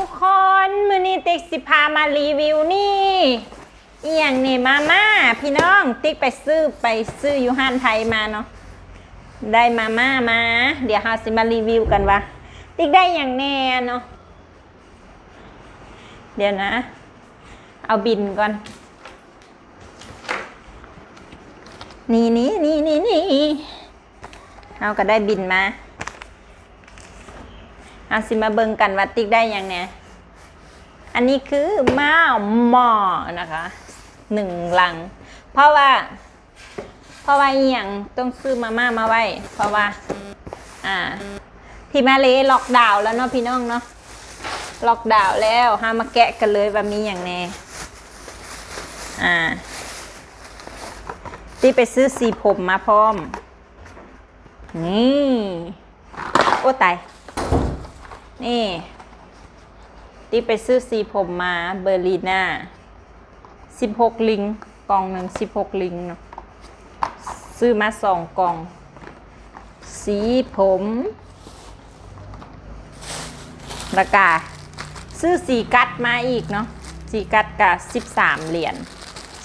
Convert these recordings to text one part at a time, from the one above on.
ุกคนมือนี้ติ๊กสิพามารีวิวนี่อหย่างนี่มาม่าพี่น้องติ๊กไปซื้อไปซื้ออยู่ห้านไทยมาเนาะได้มาม่ามา เดี๋ยวเราสิมารีวิวกันว่าติ๊กได้อย่างแน่เนาะเดี๋ยวนะ เอาบินก่อน นี่นี่นี่นี่นี่เอาก็ได้บินมาเอาสิมาเบิงกันว่าติ๊กได้ยังเนี่ย อันนี้คือมาหมอนะคะหนึ่งลัง เพราะว่า เพราะว่าอหย่างต้องซื้อมาม่ามาไว้ เพราะว่า อ่า ที่มาเลล็อกดาวน์แล้วเนาะพี่น้องเนาะล็อกดาวน์แล้วห้ามาแกะกันเลยว่ามีอย่างแน่อ่าที่ไปซื้อสีผมมาพร้อม นี่ โอ้ตายนี่ ที่ไปซื้อสีผมมาเบอร์ลีน่าสิบหกลิงกล่องหนึ่งสิบหกลิงเนาะซื้อมาสองกล่อง สีผมแล้วก็ซื้อสีกัดมาอีกเนาะสีกัดกับสิบสามเหรียญ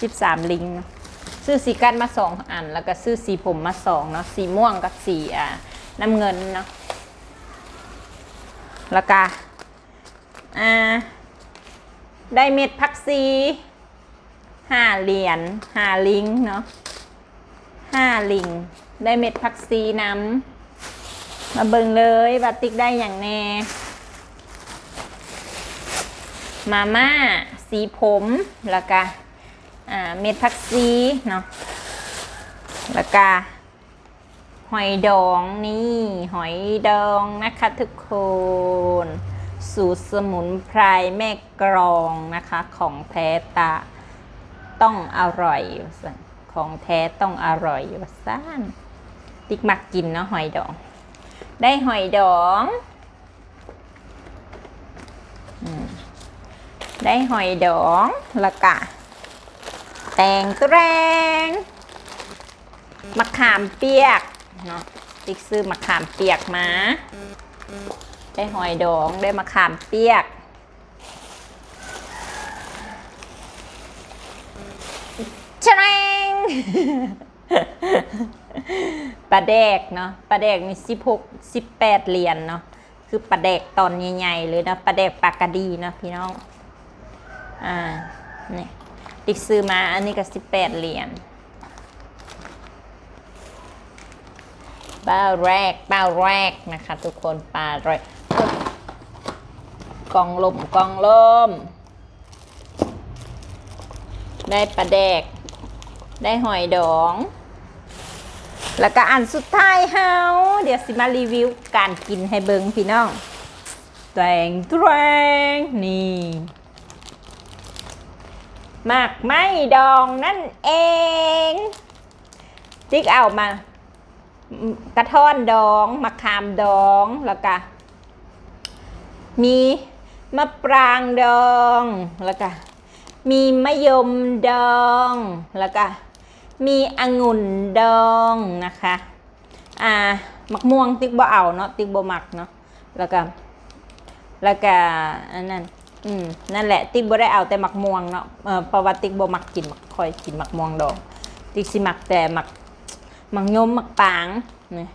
สิบสามลิงเนาะซื้อสีกัดมาสองอัน แล้วก็ซื้อสีผมมาสองเนาะสีม่วงกับสีอ่าน้ำเงินเนาะแล้วก็ อ่า ได้เม็ดพักซีห้าเหรียญห้าลิงเนาะห้าลิง ได้เม็ดพักซีน้ำมาเบิ่งเลยบาติกได้อย่างแน่ มาม่า สีผมแล้วก็อ่า เม็ดพักซีเนาะแล้วก็หอยดองนี่ หอยดองนะคะทุกคน สูตรสมุนไพรแม่กรองนะคะ ของแท้ตาต้องอร่อย ของแท้ต้องอร่อยว่าซ่านติ๊กมักกินเนาะหอยดอง ได้หอยดองได้หอยดองล้วก็แตงแตงมะขามเปียกเนาะติ๊กซื้อมะขามเปียกมา ได้หอยดองได้มะขามเปียก ชะแรงปลาแดกเนาะปลาแดกมีสิบหกสิบแปดเหรียญเนาะคือปลาแดกตอนใหญ่ๆเลยนะปลาแดกปลากระดีนะพี่น้อง อ่านี่ติ๊กซื้อมาอันนี้ก็สิบแปดเหรียญปลาแรกปลาแรกนะคะ ทุกคนปลาแรก กล่องลมกล่องลม ได้ปลาแดก ได้หอยดอง แล้วก็อันสุดท้ายเฮาเดี๋ยวสิมารีวิวการกินให้เบิงพี่น้องแตงแตงนี่หมากไม้ดองนั่นเองติ๊กเอามากระท่อนดองมะขามดองแล้วก็มี มะปรางดองแล้วก็มีมะยมดองแล้วก็มีองุ่นดองนะคะอ่ามักม่วงติ๊กบ่เอาเนาะติ๊กบ่มักเนาะแล้วก็แล้วก็อันนั้นอืมนั่นแหละติ๊กบ่ได้เอาแต่มักม่วงเนาะเออเพระว่าติ๊กบ่มักกินมักคอยกินมักม่วงดอง ติ๊กสิมักแต่มักมักยมมักปางนี่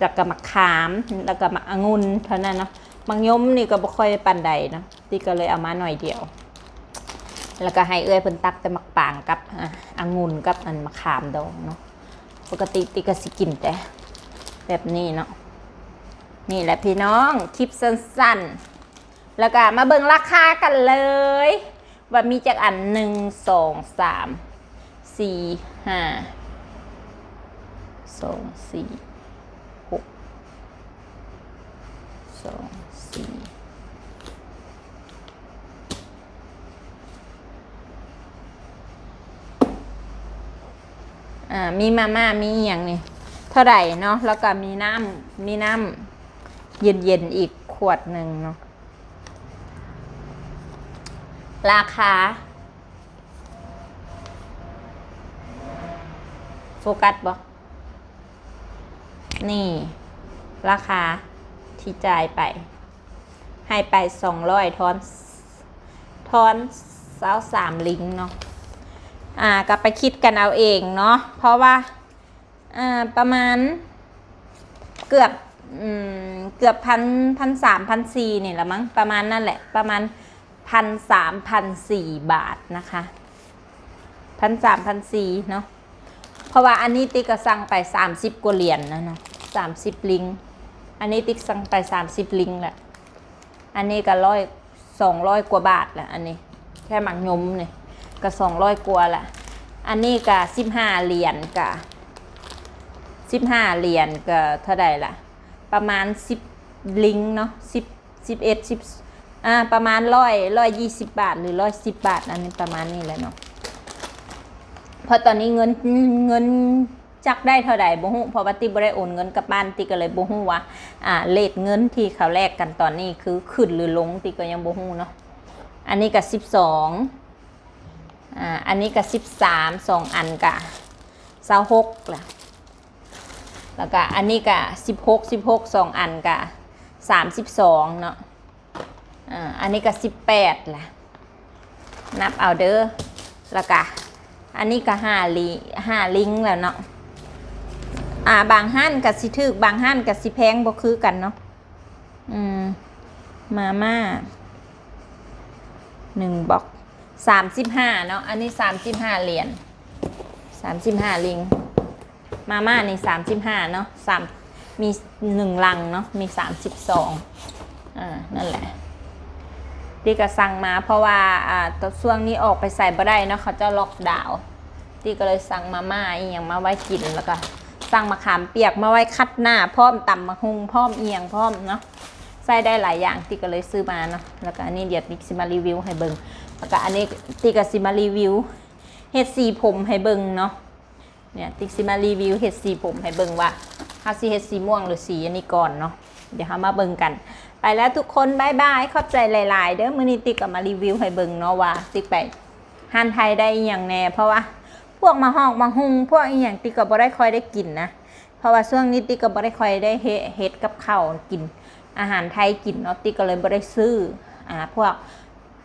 แล้วก็มักขามแล้วก็มักองุ่นเท่านั้นเนาะ มักยมนี่ก็บ่ค่อยปานใดนะที่ก็เลยเอามาหน่อยเดียว แล้วก็ให้เอื้อยเพิ่นตักแต่มักปางกับอะองุ่นกับอันมะขามดองเนาะปกติติก็สิกินแต่แบบนี้เนาะนี่แหละพี่น้องคลิปสั้นๆ แล้วก็มาเบิ่งราคากันเลย ว่ามีจากอันหนึ่งสองสามสี่ห้าสองสี่หกสอง มีมาม่ามีอย่างนี่เท่าไหร่เนาะแล้วก็มีน้ำมีน้ำเย็นๆอีกขวดหนึ่งเนาะราคา โฟกัสบ่นี่ ราคาที่จ่ายไป ให้ไปสองร้อยทอนทอนเสาสามลิงเนาะอ่าก็ไปคิดกันเอาเองเนาะเพราะว่าอ่าประมาณเกือบอืมเกือบพันพันสามพันสี่เนี่แหละมั้งประมาณนั่นแหละประมาณพันสามพันสี่บาทนะคะพันสามพันสี่เนาะเพราะว่าอันนี้ติ๊กสั่งไปสามสิบกว่าเหรียญนะเนาะสามสิบลิงอันนี้ติ๊กสั่งไปสามสิบลิงแหละ อันนี้ก็ร้อยสองร้อยกว่าบาทแหละอันนี้ แค่หมักยมเนี่ยก็สองร้อยกว่าแหละอันนี้ก็สิบห้าเหรียญก็สิบห้าเหรียญก็เท่าไหร่ล่ะ ประมาณสิบลิงเนาะสิบสิบเอ็ดสิบอ่าประมาณร้อยร้อยยี่สิบบาท หรือร้อยสิบบาทอันนี้ประมาณนี้แหละเนาะเพราะตอนนี้เงินเงิน จักได้เท่าใดบ่ฮู้เพราะว่าติบ่ได้โอนเงินกับบ้านติก็เลยบ่ฮู้ว่าอ่าเลทเงินที่เขาแลกกันตอนนี้คือขึ้นหรือลงติก็ยังบ่ฮู้เนาะอันนี้ก็12อ่าอันนี้ก็13 2อันก็26ล่ะแล้วก็อันนี้ก็16 16 2อันก็32เนาะอ่าอันนี้ก็18ล่ะนับเอาเด้อแล้วก็อันนี้ก็ห้าลิห้าลิงแล้วเนาะ อ่า บางห้านกับสิถึกบางห้านกับสิแพงบ่คือกันเนาะอืมมาม่าหนึ่งบ็อกสามสิบห้าเนาะอันนี้สามสิบห้าเหรียญสามสิบห้าลิง มาม่านี่สามสิบห้าเนาะสามมีหนึ่งลังเนาะมีสามสิบสองอ่านั่นแหละที่ก็สั่งมาเพราะว่าอ่าตอนช่วงนี้ออกไปใส่บ่ได้เนาะเขาเจะล็อกดาวน์ที่ก็เลยสั่งมาม่าอีหยังมาไว้กินแล้วก็ สั่งมะขามเปียกมาไว้คัดหน้าพร้อมตำมะฮุงพร้อมเอียงพร้อมเนาะใส่ได้หลายอย่างที่ก็เลยซื้อมาเนาะแล้วก็อันนี้เดี๋ยวติ๊กสิมารีวิวให้เบิงแล้วก็อันนี้ติ๊กก็สิมารีวิวเห็ดสีผมให้เบิงเนาะเนี่ยติ๊กสิมารีวิวเห็ดสีผมให้เบิงว่าเฮาสิเห็ดสีม่วงหรือสีอันนี้ก่อนเนาะเดี๋ยวเฮามาเบิงกัน ไปแล้วทุกคนบายบายขอบใจหลาย ๆ เด้อมื้อนี้ติ๊กก็มารีวิวให้เบิ่งเนาะว่าติ๊กไปฮันไทยได้อย่างแน่เพราะว่า พวกมาหอกมาหุงพวกอีหยังติกก็บ่ได้คอยได้กินนะเพราะว่าช่วงนี้ติกก็บ่ได้คอยได้เฮ็ดเฮ็ดกับข้าวกิน อาหารไทยกินเนาะติกก็เลยบ่ได้ซื้ออ่าพวก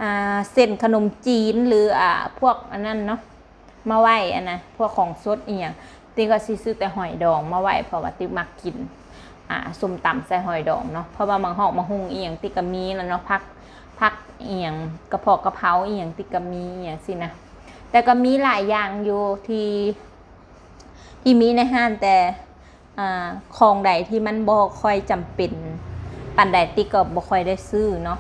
อ่าเส้นขนมจีนหรืออ่าพวกอันนั้นเนาะมาไหวอันนะพวกของสดอีหยังติกก็สิซื้อแต่หอยดองมาไหวเพราะว่าติกมักกินอ่าส้มตำใส่หอยดองเนาะเพราะว่ามังหอกมังหุงอียงติกะมีแล้วเนาะพักพักเอียงกระเพาะกระเพราเอียงติกะมีเอียงสินะ แต่ก็มีหลายอย่างอยู่ที่ที่มีในห้างแต่อของใดที่มันบ่ค่อยจำเป็นปันใดติก็บ่ค่อยได้ซื้อเนาะ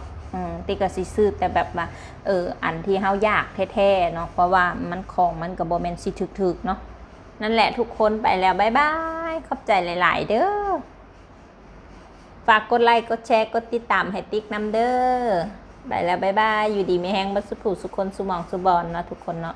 ติก็สิซื้อแต่แบบว่าเอออันที่เฮาอยากแท้ๆเนาะเพราะว่ามันของมันก็บ่แม่นสิถึกๆเนาะนั่นแหละทุกคนไปแล้วบ๊ายบายขอบใจหลาย ๆ เด้อฝากกดไลค์กดแชร์กดติดตามให้ติ๊กนำเด้อ ไปแล้วบ๊ายบาย อยู่ดีไม่แห้งบัสสุผูสุคนสุมองสุบอลเนาะทุกคนเนาะ